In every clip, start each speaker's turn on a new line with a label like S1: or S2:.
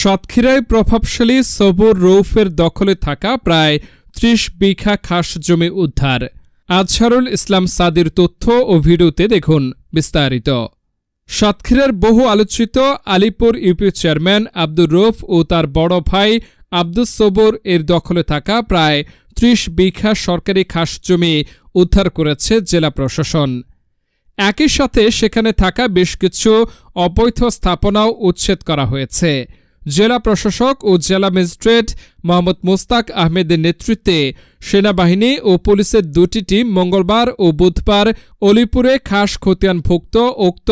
S1: সাতক্ষীরায় প্রভাবশালী সবর রৌফের দখলে থাকা প্রায় ত্রিশ বিঘা খাস জমি উদ্ধার। আজহারুল ইসলাম সাদির তথ্য ও ভিডিওতে দেখুন বিস্তারিত। সাতক্ষীরার বহু আলোচিত আলিপুর ইউপি চেয়ারম্যান আব্দুর রৌফ ও তার বড় ভাই আব্দুস সবর এর দখলে থাকা প্রায় ত্রিশ বিঘা সরকারি খাস জমি উদ্ধার করেছে জেলা প্রশাসন। একই সাথে সেখানে থাকা বেশ কিছু অবৈধ স্থাপনাও উচ্ছেদ করা হয়েছে। জেলা প্রশাসক ও জেলা ম্যাজিস্ট্রেট মোহাম্মদ মোস্তাক আহমেদের নেতৃত্বে সেনাবাহিনী ও পুলিশের দুটি টিম মঙ্গলবার ও বুধবার অলিপুরে খাস খতিয়ানভুক্ত উক্ত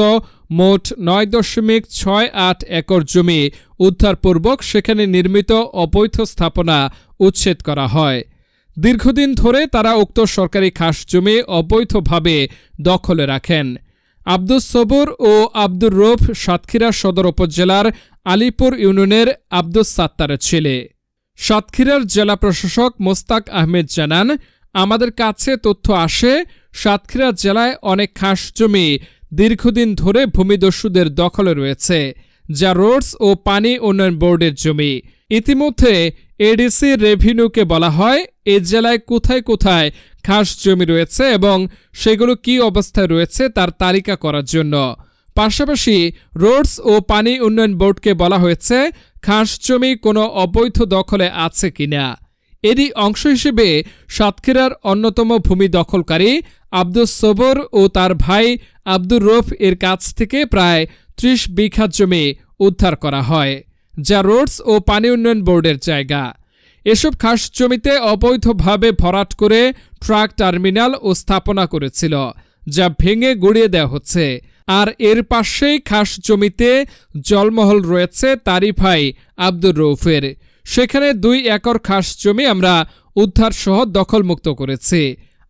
S1: মোট নয় দশমিক ছয় আট একর জমি উদ্ধারপূর্বক সেখানে নির্মিত অবৈধ স্থাপনা উচ্ছেদ করা হয়। দীর্ঘদিন ধরে তারা উক্ত সরকারি খাস জমি অবৈধভাবে দখলে রাখেন। আব্দুস সবুর ও আব্দুর রৌফ সাতক্ষীরা সদর উপজেলার আলিপুর ইউনিয়নের আব্দুস সাত্তারের ছেলে। সাতক্ষীরার জেলা প্রশাসক মোস্তাক আহমেদ জানান, আমাদের কাছে তথ্য আসে, সাতক্ষীরা জেলায় অনেক খাস জমি দীর্ঘদিন ধরে ভূমিদস্যুদের দখলে রয়েছে, যা রোডস ও পানি উন্নয়ন বোর্ডের জমি। ইতিমধ্যে এডিসি রেভিনিউকে বলা হয় এ জেলায় কোথায় কোথায় খাস জমি রয়েছে এবং সেগুলো কি অবস্থায় রয়েছে তার তালিকা করার জন্য। পাশাপাশি রোডস ও পানি উন্নয়ন বোর্ডকে বলা হয়েছে, খাস জমি কোনো অবৈধ দখলে আছে কিনা। এরই অংশ হিসেবে সাতক্ষীরার অন্যতম ভূমি দখলকারী আব্দুস সবর ও তার ভাই আব্দুর রফ এর কাছ থেকে প্রায় ত্রিশ বিঘা জমি উদ্ধার করা হয়, যা রোডস ও পানি উন্নয়ন বোর্ডের জায়গা। এসব খাস জমিতে অবৈধভাবে ভরাট করে ট্রাক টার্মিনাল ও স্থাপনা করেছিল, যা ভেঙে গড়িয়ে দেওয়া হচ্ছে। আর এর পাশেই খাস জমিতে জলমহল রয়েছে তারই ভাই আব্দুর রৌফের সেখানে দুই একর খাস জমি আমরা উদ্ধার সহ দখলমুক্ত করেছি।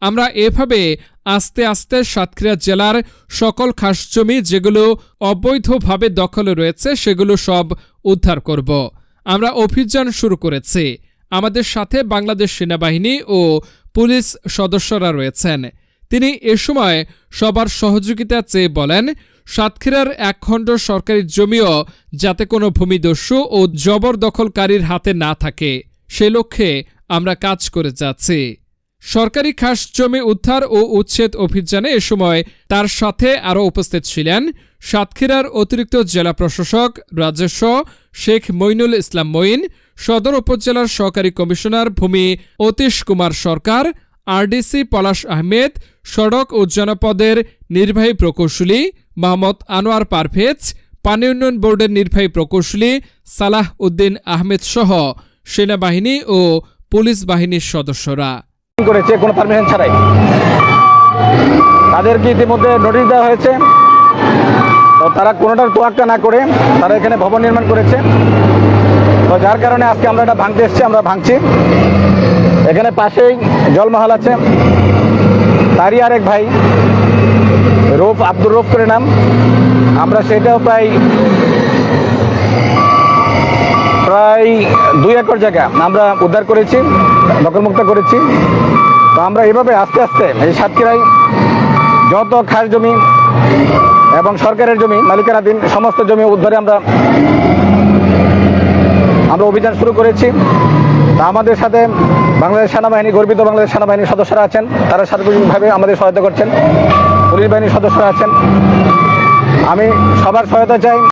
S1: আমরা এভাবে আস্তে আস্তে সাতক্ষীরা জেলার সকল খাস জমি যেগুলো অবৈধভাবে দখলে রয়েছে সেগুলো সব উদ্ধার করব। আমরা অভিযান শুরু করেছি। আমাদের সাথে বাংলাদেশ সেনাবাহিনী ও পুলিশ সদস্যরা রয়েছেন। তিনি এ সময় সবার সহযোগিতা চেয়ে বলেন, সাতক্ষীরার একখণ্ড সরকারি জমিও যাতে কোনো ভূমিদস্যু ও জবরদখলকারীর হাতে না থাকে, সে লক্ষ্যে আমরা কাজ করে যাচ্ছি। সরকারি খাস জমি উদ্ধার ও উচ্ছেদ অভিযানে এ সময় তার সাথে আরও উপস্থিত ছিলেন সাতক্ষীরার অতিরিক্ত জেলা প্রশাসক রাজস্ব শেখ মইনুল ইসলাম মঈন সদর উপজেলার সহকারী কমিশনার ভূমি অতীশ কুমার সরকার, আরডিসি পলাশ আহমেদ, সড়ক ও জনপদের নির্বাহী প্রকৌশলী মোহাম্মদ আনোয়ার পারভেজ, পানি উন্নয়ন বোর্ডের নির্বাহী প্রকৌশলী সালাহ উদ্দিন আহমেদ সহ সেনাবাহিনী ও পুলিশ বাহিনীর সদস্যরা।
S2: করেছে? কোনো পারমিশন ছাড়াই? তাদেরকে ইতিমধ্যে নোটিশ দেওয়া হয়েছে। তারা কোনোটার তোয়াক্কা না করে তারা এখানে ভবন নির্মাণ করেছে। তো যার কারণে আজকে আমরা এটা ভাঙতে এসেছি, আমরা ভাঙছি। এখানে পাশেই জলমহল আছে। তারই আরেক ভাই, রূপ, আব্দুর রূপ করে নাম। আমরা সেটাও প্রায় প্রায় দুই একর জায়গা আমরা উদ্ধার করেছি দখলমুক্ত করেছি। তো আমরা এভাবে আস্তে আস্তে এই সাতক্ষীরায় যত খাস জমি এবং সরকারের জমি, মালিকানাধীন সমস্ত জমি উদ্ধারে আমরা আমরা অভিযান শুরু করেছি। আমাদের সাথে বাংলাদেশ সেনাবাহিনী, গর্বিত বাংলাদেশ সেনাবাহিনীর সদস্যরা আছেন। তারা সার্বজনীনভাবে আমাদের সহায়তা করছেন। পুলিশ বাহিনীর সদস্যরা আছেন। আমি সবার সহায়তা চাই।